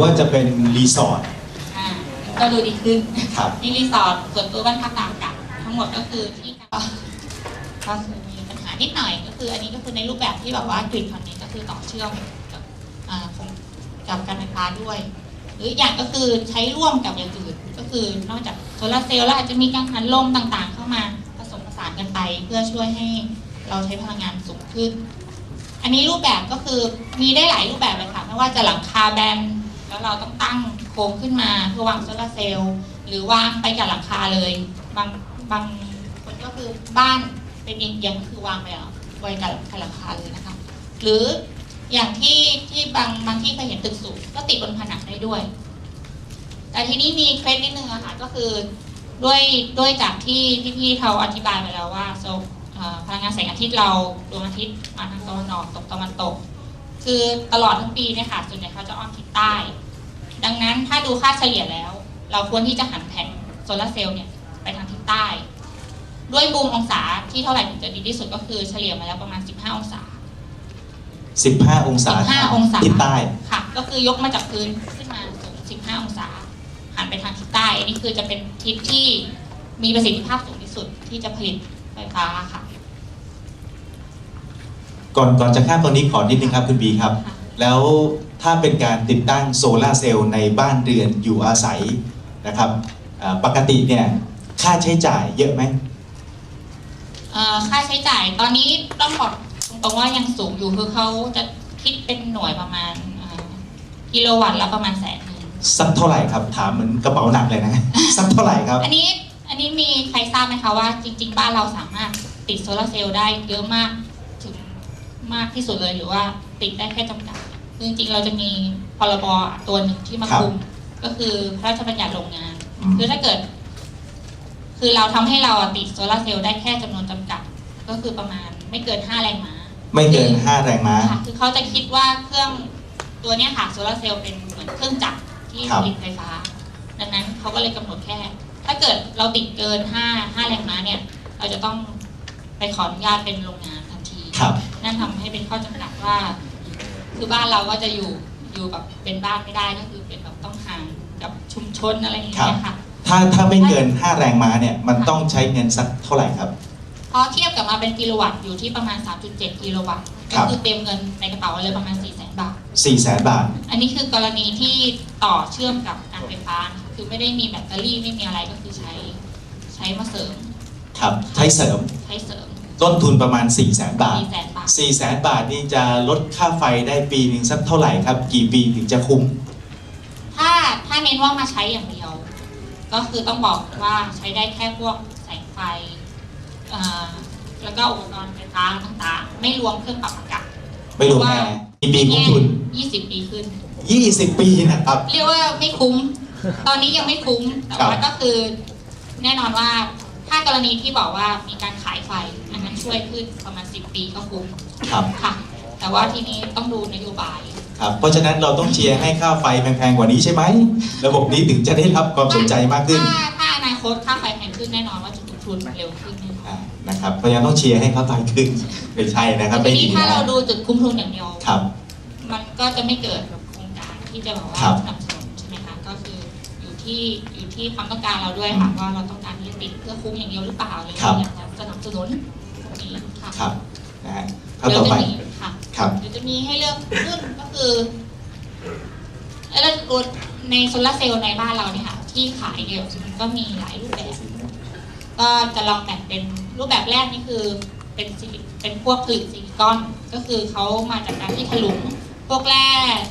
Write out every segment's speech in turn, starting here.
ว่าจะเป็นรีสอร์ทอ่าก็ดูดีขึ้นครับนี่รีสอร์ทส่วนตัวบ้านพักตามอากาศทั้งหมดก็คือที่ก็ก็คือมีปัญหานิดหน่อยก็คือ อันนี้ก็คือในรูปแบบที่แบบว่ากริดคอนเนคก็คือต่อเชื่อมกับอ่าของกับการไฟฟ้าด้วย หรืออีกอย่างก็คือใช้ร่วมกับอย่างอื่นก็คือนอกจากโซลาร์เซลล์แล้วอาจจะมีกังหันลมต่างๆ เข้ามาผสมผสานกันไป เพื่อช่วยให้เราใช้พลังงานสูงขึ้น อันนี้รูปแบบก็คือมีได้หลายรูปแบบเลยค่ะไม่ว่าจะหลังคาแบน แล้วเราต้องตั้งโครงขึ้นมาเพื่อวางโซลาร์เซลล์หรือวางไปกับหลังคาเลย บางบางคนก็คือบ้านเป็นเอียงๆก็คือวางไปอะไว้กับหลังคาเลยนะคะ หรืออย่างที่ที่บางบางที่เคยเห็นตึกสูงก็ติดบนผนังได้ด้วย แต่ทีนี้มีเคล็ดนิดนึงอะค่ะก็คือด้วยด้วยจากที่ที่พี่เขาอธิบายไปแล้วว่าโซพลังงานแสงอาทิตย์เราดวงอาทิตย์มาทางตะวันออกตกตะวันตก คือตลอดทั้งปีเนี่ยค่ะส่วนใหญ่เขาจะอ้อมทิศใต้ ดังนั้นถ้าดูค่าเฉลี่ยแล้ว เราควรที่จะหันแผ่นโซลาร์เซลล์เนี่ยไปทางทิศใต้ ด้วยบูมองศาที่เท่าไหร่ถึงจะดีที่สุดก็คือเฉลี่ยมาแล้วประมาณ 15 องศา 15 องศา15 องศาทิศใต้ค่ะ ก็คือยกมาจากพื้นขึ้นมาสูง15 องศา หันไปทางทิศใต้อันนี้คือจะเป็นทิศที่มีประสิทธิภาพสูงที่สุดที่จะผลิตไฟฟ้าค่ะ ก่อนก่อนจะข้ามตอนนี้ขอนิดนึงครับคุณบีครับค่ะแล้วถ้าเป็นการติดตั้งโซลาร์เซลล์ในบ้านเรือนอยู่อาศัยนะครับอ่าปกติเนี่ยค่าใช้จ่ายเยอะไหมเอ่อค่าใช้จ่ายตอนนี้ต้องบอกตรงๆว่ายังสูงอยู่คือเขาจะคิดเป็นหน่วยประมาณเอ่อกิโลวัตต์ละประมาณแสนหนึ่งสักเท่าไหร่ครับถามเหมือนกระเป๋าหนักเลยนะสักเท่าไหร่ครับ อันนี้อันนี้มีใครทราบไหมคะว่าจริง ๆ บ้านเราสามารถติดโซลาร์เซลล์ได้เยอะมากถึง มากที่สุดเลยหรือว่าติดได้แค่จำกัดคือจริงๆเราจะมีพรบตัวหนึ่งที่มาครับคุม ก็คือพระราชบัญญัติโรงงานอืมคือถ้าเกิด คือเราทำให้เราอะติดโซลาร์เซลล์ได้แค่จำนวนจำกัด ก็คือประมาณไม่เกิน5แรงม้า ไม่เกิน5แรงม้าค่ะคือเขาจะคิดว่าเครื่องตัวเนี้ยค่ะโซลาร์เซลล์เป็นเหมือนเครื่องจักรที่ครัผบลิตไฟฟ้า ดังนั้นเขาก็เลยกำหนดแค่ ถ้าเกิดเราติดเกิน5 5แรงม้าเนี่ย เราจะต้องไปขออนุญาตเป็นโรงงานทั นทีครับนั่นทำให้เป็นข้อจำกัดว่า คือบ้านเราก็จะอยู่อยู่แบบเป็นบ้านไม่ได้ก็คือเป็นแบบต้องห่างกับชุมชนอะไรอย่างเงี้ยค่ะถ้าถ้าไม่เกิน 5 แรงม้าเนี่ยมันต้องใช้เงินสักเท่าไหร่ครับพอเทียบกับมาเป็นกิโลวัตต์อยู่ที่ประมาณ 3.7 กิโลวัตต์ครัก็บคือเตรียมเงินในกระเป๋าเลยประมาณ 4 0 0 0 0 0 บาท4 0 0 0 0 0 บาท อันนี้คือกรณีที่ต่อเชื่อมกับการไฟฟ้านะคะคือไม่ได้มีแบตเตอรี่ไม่มีอะไรก็คือใช้ใช้มาเสริม ครับ ใช้เสริม ใช้เสริม ต้นทุนประมาณ 4 0 0 0 0 0 บาท4แสนบาท 4 0 0 0 0 0บาทนี่จะลดค่าไฟได้ปีหนึ่งสักเท่าไหร่ครับ กี่ปีถึงจะคุ้ม ถ้าถ้าเน้นว่ามาใช้อย่างเดียว ก็คือต้องบอกว่าใช้ได้แค่พวกแสงไฟเอ่อแล้วก็อุปกรณ์ไฟฟ้าต่างๆ ไม่รวมเครื่องปรับอากาศไม่รวมแอร์กี่ปีคุ้มทุน20 ปีขึ้น 20 ปีนะครับ เรียกว่าไม่คุ้ม ตอนนี้ยังไม่คุ้ม แต่ว่าครับก็คือแน่นอนว่าถ้ากรณีที่บอกว่ามีการขายไฟอันนั้น ช่วยขึ้นประมาณ 10 ปีก็คุ้มครับ ค่ะ แต่ว่าทีนี้ต้องดูนโยบายครับ เพราะฉะนั้นเราต้องเชียร์ให้ค่าไฟแพงๆกว่านี้ใช่ไหม ระบบนี้ถึงจะได้รับความสนใจมากขึ้นถ้าถ้าอนาคตค่าไฟแพงขึ้นแน่นอนว่าจะลงทุนเร็วขึ้นแน่นอนอ่านะครับเพราะฉะนั้นต้องเชียร์ให้ค่าไฟขึ้นไม่ใช่นะครับทีไม่นี้ดีถ้านะเราดูจุดคุ้มทุนอย่างเดียว ครับ มันก็จะไม่เกิดแบบโครงการที่จะบอกว่าครับสนับสนุนใช่ไหมคะก็คืออยู่ที่อยู่ที่ความต้องการเราด้วยค่ะว่าเราต้องการที่จะติดเพื่อคุ้มอย่างเดียวหรือเปล่าหรือครัเราบ อยากจะสนับสนุนตรงนี้ ค่ะครับนะฮะข้อเดี๋ยต่วอจะไปมีค่ะครับเดี๋ยวจะมีให้เลือกรุ่นก็คือแล้วรถในโซลาร์เซลล์ในบ้านเราเนี่ยค่ะ ที่ขายเดี่ยวมันก็มีหลายรูปแบบ ก็จะลองแบ่งเป็นรูปแบบแรกนี่คือเป็นซิลิเป็นพวกผลิตซิลิคอน ก็คือเขามาจากการที่ถลุงพวกแร่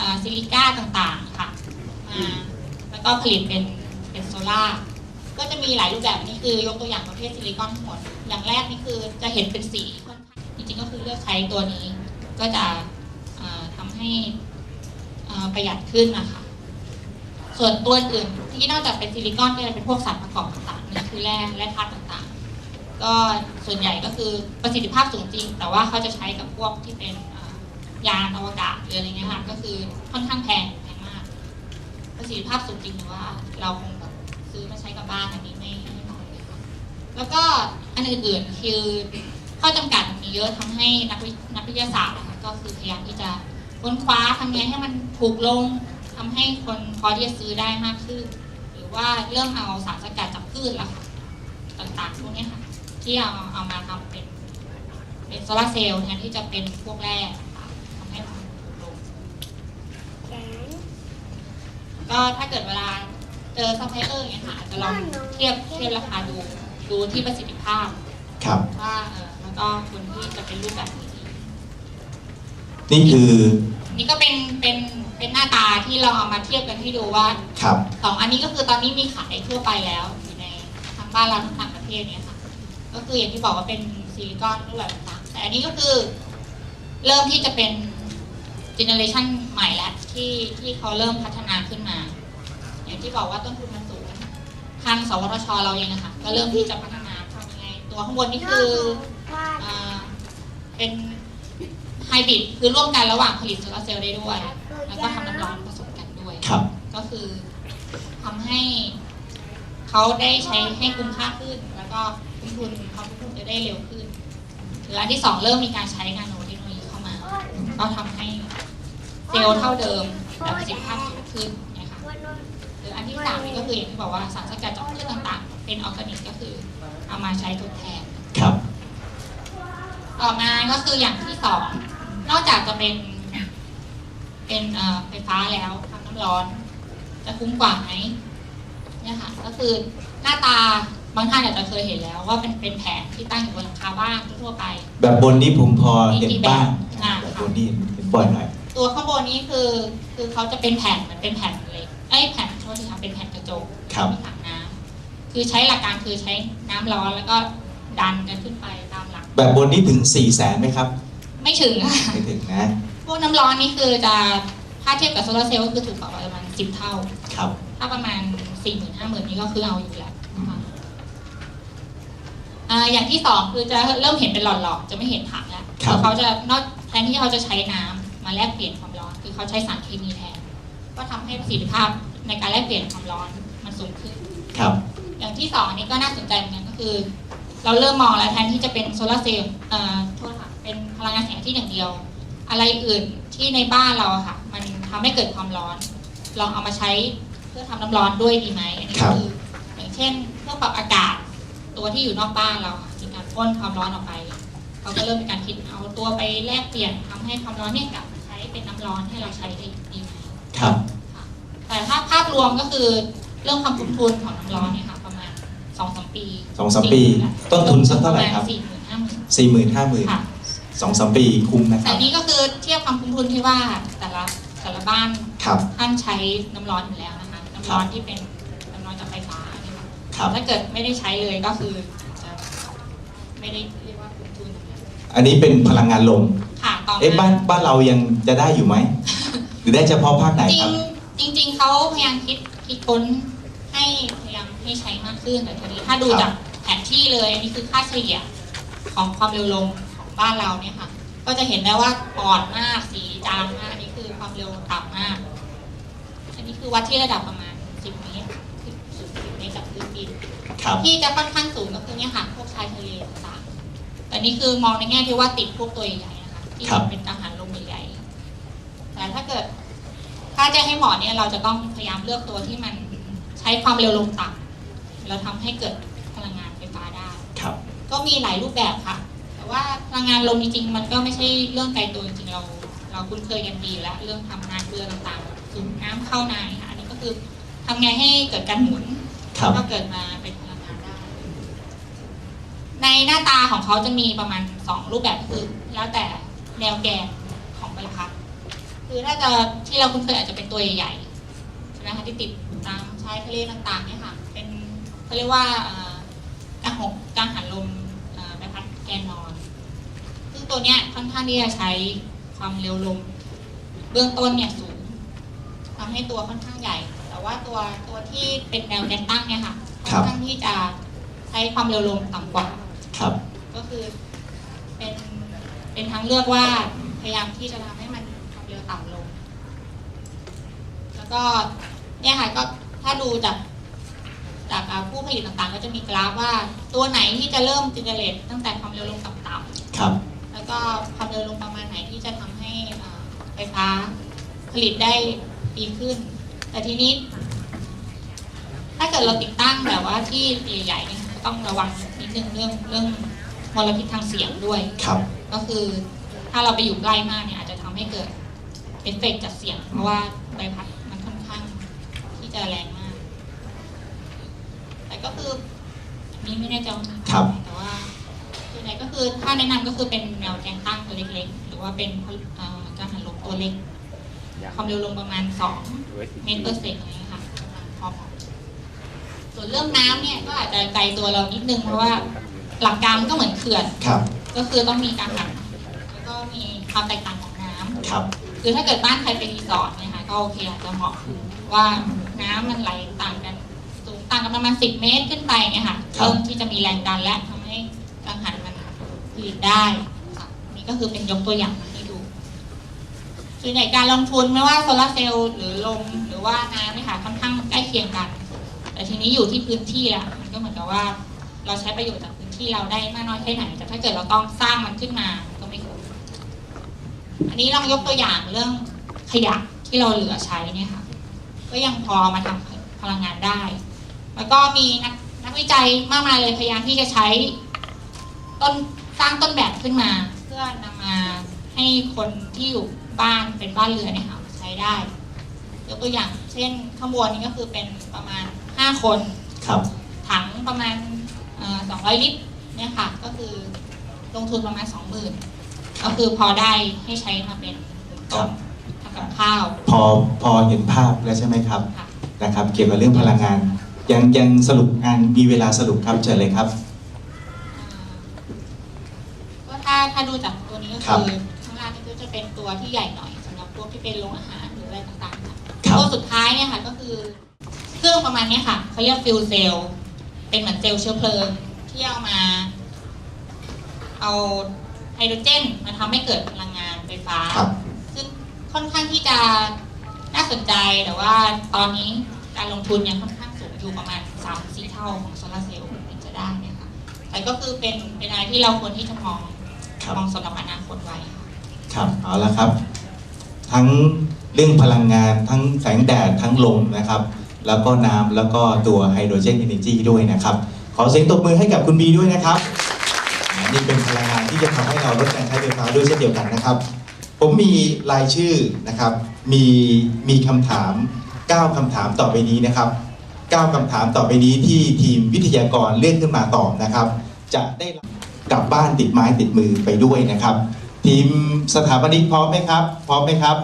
อ่าซิลิก้าต่างๆค่ะมาแล้วก็ผลิตเป็นเป็นโซล่าร์ก็จะมีหลายรูปแบบนี่คือยกตัวอย่างประเภทซิลิคอนทั้งหมด อย่างแรกนี่คือจะเห็นเป็นสีค่อนข้างจริงๆก็คือเลือกใช้ตัวนี้ ก็จะอ่าทำให้ประหยัดขึ้นนะคะ ส่วนตัวอื่นที่นอกจากเป็นซิลิคอนก็จะเป็นพวกสารประกอบต่างๆนี่คือแร่แร่ธาตุต่างๆ ก็ส่วนใหญ่ก็คือประสิทธิภาพสูงจริง แต่ว่าเขาจะใช้กับพวกที่เป็นยานอวกาศหรืออะไรเงี้ยค่ะก็คือค่อนข้างแพงแพงมาก ประสิทธิภาพสูงจริงแต่ว่าเราคงแบบซื้อมาใช้กับบ้านอันนี้ไม่ไม่เหมาะเลยค่ะแล้วก็ อันอื่นๆ คือข้อจำกัดมันมีเยอะทำให้นักวินักวิทยาศาสตร์นะคะก็คือพยายามที่จะค้นคว้าทำไงให้มันถูกลงทำให้คนพอที่จะซื้อได้มากขึ้น หรือว่าเริ่มเอาสารสกัดจากพืชละค่ะต่างๆพวกเนี้ยค่ะ ที่เอาเอามาทำเป็นเป็นโซลาร์เซลล์แทนที่จะเป็นพวกแร่ต่างๆทำให้มันถูกลงก็ถ้าเกิดเวลาเจอซัพพลายเออร์เนี่ยค่ะอาจจะลองเทียบเทียบราคาดู ดูที่ประสิทธิภาพครับ ว่าเออแล้วก็คนที่จะเป็นรูปแบบนี้ดีนี่คือนี่ก็เป็นเป็นเป็นหน้าตาที่เราเอามาเทียบกันให้ดูว่าครับ สองอันนี้ก็คือตอนนี้มีขายทั่วไปแล้วอยู่ในทั้งบ้านเราทั้งต่างประเทศเนี่ยค่ะ ก็คืออย่างที่บอกว่าเป็นซิลิคอนรูปแบบต่างๆแต่อันนี้ก็คือเริ่มที่จะเป็นเจเนอเรชันใหม่แล้วที่ที่เขาเริ่มพัฒนาขึ้นมา อย่างที่บอกว่าต้นทุนมันสูง ทางสวทชเราเองอะค่ะก็เริ่มที่จะพัฒนาทำยังไงตัวข้างบนนี่คืออ่าเป็นไฮบริดคือร่วมกันระหว่างผลิตโซลาร์เซลล์ได้ด้วย แล้วก็ทำน้ำร้อนผสมกันด้วย ครับ ก็คือทำให้เขาได้ใช้ให้คุ้มค่าขึ้น แล้วก็ต้นทุนเขาต้นทุนจะได้เร็วขึ้นหรืออันที่สองเริ่มมีการใช้นาโนเทคโนโลยีเข้ามา ก็ทำให้เซลล์เท่าเดิมแต่ประสิทธิภาพสูงขึ้นนะคะห รืออันที่สามนี่ก็คืออย่างที่บอกว่าสารสกัดจากพืชต่างๆ เป็นออร์แกนิกก็คือเอามาใช้ทดแทน ครับ ต่อมาก็คืออย่างที่สองนอกจากจะเป็น เป็นเอ่อไฟฟ้าแล้วทำน้ำร้อน จะคุ้มกว่าไหมเนี่ยค่ะ ก็คือหน้าตาบางท่านอาจจะเคยเห็นแล้วว่าเป็นเป็นแผงที่ตั้งอยู่บนหลังคาบ้านทั่วๆไป แบบบนนี้ผมพอเห็นบ้างอ่าแบบบนนี้เห็นบ่อยหน่อยตัวข้างบนนี้คือ คือเขาจะเป็นแผ่นเหมือนเป็นแผ่นเหล็กไอ้ยแผ่น โทษทีค่ะเป็นแผ่นกระจกครับมีถังน้ำคือใช้หลักการคือใช้น้ำร้อนแล้วก็ดันกันขึ้นไปตามหลัก แบบบนนี้ถึง4ี่แสนไหมครับ ไม่ถึงค่ะไม่ถึงนะ พวกน้ำร้อนนี่คือจะถ้าเทียบกับโซลาร์เซลล์ก็คือถูกกว่าประมาณสิบเท่า ครับ ถ้าประมาณสี่หมื่นห้าหมื่นนี่ก็คือเอาอยู่แล้วนะคะอ่าอย่างที่สองคือจะเริ่มเห็นเป็นหลอดๆจะไม่เห็นถังแล้วครับเขาจะนอกแทนที่เขาจะใช้น้ำมาแลกเปลี่ยนความร้อน คือเขาใช้สารเคมีแทน ก็ทำให้ประสิทธิภาพ ในการแลกเปลี่ยนความร้อนมันสูงขึ้น ครับ อย่างที่สองอันนี้ก็น่าสนใจเหมือนกันก็คือ เราเริ่มมองแล้วแทนที่จะเป็นโซลาร์เซลล์เอ่อโทษค่ะเป็นพลังงานแสงอาที่อย่างเดียว อะไรอื่นที่ในบ้านเราอะค่ะ มันทำให้เกิดความร้อน ลองเอามาใช้เพื่อทำน้ำร้อนด้วยดีไหมอันนี้ครัก็บคืออย่างเช่นเครื่องปรับอากาศ ตัวที่อยู่นอกบ้านเราค่ะมีการพ่นความร้อนออกไปเขาก็เริ่มมีการคิดเอาตัวไปแลกเปลี่ยนทำให้ความร้อนเนี่ยกลับมาใช้เป็นน้ำร้อนให้เราใช้ได้ดีไหมครับค่ะแต่ถ้าภาพ รวมก็คือเรื่องความคุ้มทุนของน้ำร้อนเนี่ยค่ะประมาณสองสามปีสองสามปี ต้นทุนสักเท่าไหร่ครับสี่หมื่นห้าหมื่นสี่หมื่นห้าหมื่นค่ะสองสามปีคุ้มนะคแต่รับนี่ก็คือเทียบความคุ้มทุนที่ว่าแต่ละแต่ละบ้านครับท่านใช้น้ำร้อนอยู่แล้วนะคะน้ำร้อนที่เป็นน้ำร้อนจากไฟฟ้าเนี่ยค่ะครับถ้าเกิดไม่ได้ใช้เลยก็คือจะไม่ได้เรียกว่าคุ้มทุนนะคะอันนี้เป็นพลังงานลมค่ะต่อเอ๊ะบ้ามานบ้านเรายังจะได้อยู่ไหมหรือได้เฉพาะภาคไหนจริครังบ จริงๆ เขาพยายามคิดคิดค้นให้พยายามให้ใช้มากขึ้นแต่ทีนี้ถ้าดูครับจากแผนที่เลยอันนี้คือค่าเฉลี่ยของความเร็วลมของบ้านเราเนี่ยค่ะ ก็จะเห็นได้ว่าอ่อนมากสีจางมากอันนี้คือความเร็วต่ำมาก อันนี้คือวัดที่ระดับประมาณ 10 เมตร10 10เมตรจากพื้นดินครับที่จะค่อนข้างสูงก็คือเนี่ยค่ะพวกชายทะเลต่างๆแต่นี่คือมองในแง่ที่ว่าติดพวกตัวใหญ่ๆนะคะที่ครับเป็นกังหันลมใหญ่ๆแต่ถ้าเกิด ถ้าจะให้เหมาะเนี่ยเราจะต้องพยายามเลือกตัวที่มันใช้ความเร็วลมต่ำแล้วทำให้เกิดพลังงานไฟฟ้าได้ครับ ก็มีหลายรูปแบบค่ะ แต่ว่าพลังงานลมจริงๆมันก็ไม่ใช่เรื่องไกลตัวจริงๆเรา เราคุ้นเคยกันดีแล้วเรื่องทำนาเกลือต่างๆสูบน้ำเข้านาค่ะอันนี้ก็คือทำไงให้เกิดการหมุนครับก็เกิดมาเป็นพลังงานได้ ในหน้าตาของเขาจะมีประมาณสองรูปแบบก็คือ แล้วแต่แนวแกนของใบพัด คือถ้าจะที่เราคุ้นเคยอาจจะเป็นตัวใหญ่ๆใช่ไหมคะที่ติดตามชายทะเลต่างๆเนี่ยค่ะเป็นเขาเรียกว่าเอ่อกางหกกางหันลมเอ่อใบพัดแกนนอน ซึ่งตัวเนี้ยค่อนข้างที่จะใช้ความเร็วลม เบื้องต้นเนี่ยสูงทำให้ตัวค่อนข้างใหญ่ แต่ว่าตัวตัวที่เป็นแนวแกนตั้งเนี่ยค่ะครัค่อบนข้างที่จะใช้ความเร็วลมต่ำกว่าครับ ก็คือเป็นเป็นทางเลือกว่าพยายามที่จะทำให้มันความเร็วต่ำลง แล้ว ก็เนี่ยค่ะก็ถ้าดูจากจากอ่าผู้ผลิตต่างๆ ก็จะมีกราฟว่าตัวไหนที่จะเริ่มจินเนเรตตั้งแต่ความเร็วลมต่ำครับๆแล้วก็ความเร็วลมประมาณไหนที่จะทำให้อ่าไฟฟ้าผลิตได้ดีดีขึ้น แต่ทีนี้ ถ้าเกิดเราติดตั้งแบบว่าที่ใหญ่ๆเนี่ยก็ต้องระวังนิดนึงเรื่องเรื่องมลพิษทางเสียงด้วยครับ ก็คือถ้าเราไปอยู่ใกล้มากเนี่ยอาจจะทำให้เกิดเอฟเฟกต์จากเสียง เพราะว่าใบพัดมันค่อนข้าง ที่จะแรงมาก แต่ก็คืออันนี้ไม่แน่ใจว่าครับ แต่ว่าส่วนใหญ่ก็คือถ้าแนะนำก็คือเป็นแนวแกนตั้งตัวเล็กๆ หรือว่าเป็นเอ่อการหันลมตัวเล็ก ความเร็วลมประมาณ 2 เมตรเปอร์เซ็นต์อะไรอย่างเงี้ยค่ะพอเหมาะส่วนเรื่องน้ำเนี่ยก็อาจจะไกลตัวเรานิดนึง เพราะว่าหลักการมันก็เหมือนเขื่อน ครับ ก็คือต้องมีการหันแล้วก็มีความแตกต่างของน้ำ ครับ คือถ้าเกิดบ้านใครเป็นรีสอร์ทเนี่ยค่ะก็โอเคอาจจะเหมาะว่า น้ำมันไหลต่างกัน สูงต่างกันประมาณ10เมตรขึ้นไปเนี่ยค่ะครับเริ่มที่จะมีแรงดันและทำให้กังหันมันผลิตได้ค่ะนี่ก็คือเป็นยกตัวอย่างมาให้ดูส่วนใหญ่การลงทุนไม่ว่าโซลาร์เซลล์หรือลมหรือว่าน้ำเนี่ยค่ะค่อนข้างใกล้เคียงกัน แต่ทีนี้อยู่ที่พื้นที่ละมันก็เหมือนกับว่า เราใช้ประโยชน์จากพื้นที่เราได้มากน้อยแค่ไหนแต่ถ้าเกิดเราต้องสร้างมันขึ้นมาก็ไม่คุ้มอันนี้ลองยกตัวอย่างเรื่องขยะที่เราเหลือใช้เนี่ยค่ะ ก็ยังพอมาทำพลังงานได้ แล้วก็มีนักนักวิจัยมากมายเลยพยายามที่จะใช้ต้นสร้างต้นแบบขึ้นมา เพื่อนำมาให้คนที่อยู่บ้านเป็นบ้านเรือนเนี่ยค่ะมาใช้ได้ยกตัวอย่าง เช่นข้างบนนี้ก็คือเป็นประมาณ 5 คนครับถังประมาณสองร้อยลิตรเนี่ยค่ะ ก็คือลงทุนประมาณ20,000ก็คือพอได้ให้ใช้มาเป็นครับทำ กับข้าว พอพอเห็นภาพแล้วใช่ไหมครับค่ะ นะครับ เกี่ยวกับเรื่องพลังงาน ยังยังสรุปงานมีเวลาสรุปครับเชิญเลยครับ ก็ถ้าถ้าดูจากตัวนี้ก็ครับคือข้างล่างนี่ก็จะเป็นตัวที่ใหญ่หน่อยสำหรับพวกที่เป็นโรงอาหารหรืออะไรต่างๆค่ะครับ ตัวสุดท้ายเนี่ยค่ะก็คือ เครื่องประมาณเนี้ยค่ะเขาเรียกฟิวเซลเป็นเหมือนเซลล์เชื้อเพลิงที่เอามา เอาไฮโดรเจนมาทำให้เกิดพลังงานไฟฟ้า ครับซึ่ง ค่อนข้างที่จะน่าสนใจแต่ว่าตอนนี้การลงทุนยังค่อนข้างสูงอยู่ประมาณ3ามสี่เท่าของโซลาร์เซลล์ถึงจะได้เนี่ยค่ะแต่ก็คือเป็นเป็นอะไรที่เราควรที่จะมองครับมองสำหรับอนาคตไว้ค่ะครับเอาละครับ ทั้งเรื่องพลังงานทั้งแสงแดดทั้งลมนะครับ แล้วก็น้ำแล้วก็ตัวไฮโดรเจนเอเนจีด้วยนะครับ ขอเสียงตบมือให้กับคุณบีด้วยนะครับอ่านี่เป็นพลังงานที่จะทำให้เราลดการใช้ไฟฟ้าด้วยเช่นเดียวกันนะครับ ผมมีรายชื่อนะครับ มีมีคำถาม 9คำถามต่อไปนี้นะครับ 9คำถามต่อไปนี้ที่ทีมวิทยากรเลือกขึ้นมาตอบนะครับ จะได้กลับบ้านติดไม้ติดมือไปด้วยนะครับ ทีมสถาปนิกพร้อมไหมครับ พร้อมไหมครับ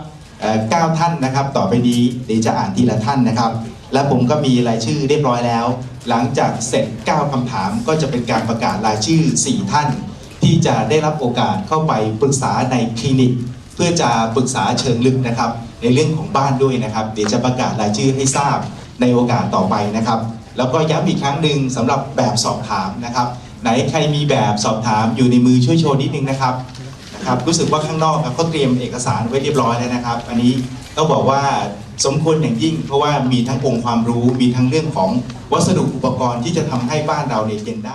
เก้าท่านนะครับ ต่อไปนี้เดี๋ยวจะอ่านทีละท่านนะครับ และผมก็มีรายชื่อเรียบร้อยแล้ว หลังจากเสร็จ 9คำถามก็จะเป็นการประกาศรายชื่อ 4 ท่าน ที่จะได้รับโอกาสเข้าไปปรึกษาในคลินิก เพื่อจะปรึกษาเชิงลึกนะครับ ในเรื่องของบ้านด้วยนะครับ เดี๋ยวจะประกาศรายชื่อให้ทราบในโอกาสต่อไปนะครับ แล้วก็ย้ำอีกครั้งหนึ่งสำหรับแบบสอบถามนะครับ ไหนใครมีแบบสอบถามอยู่ในมือช่วยโชว์นิดนึงนะครับนะครับรู้สึกว่าข้างนอกครับเขาเตรียมเอกสารไว้เรียบร้อยแล้วนะครับ อันนี้ต้องบอกว่าสมควรอย่างยิ่ง เพราะว่ามีทั้งองค์ความรู้มีทั้งเรื่องของวัสดุอุปกรณ์ที่จะทำให้บ้านเราเนี่ยเย็นได้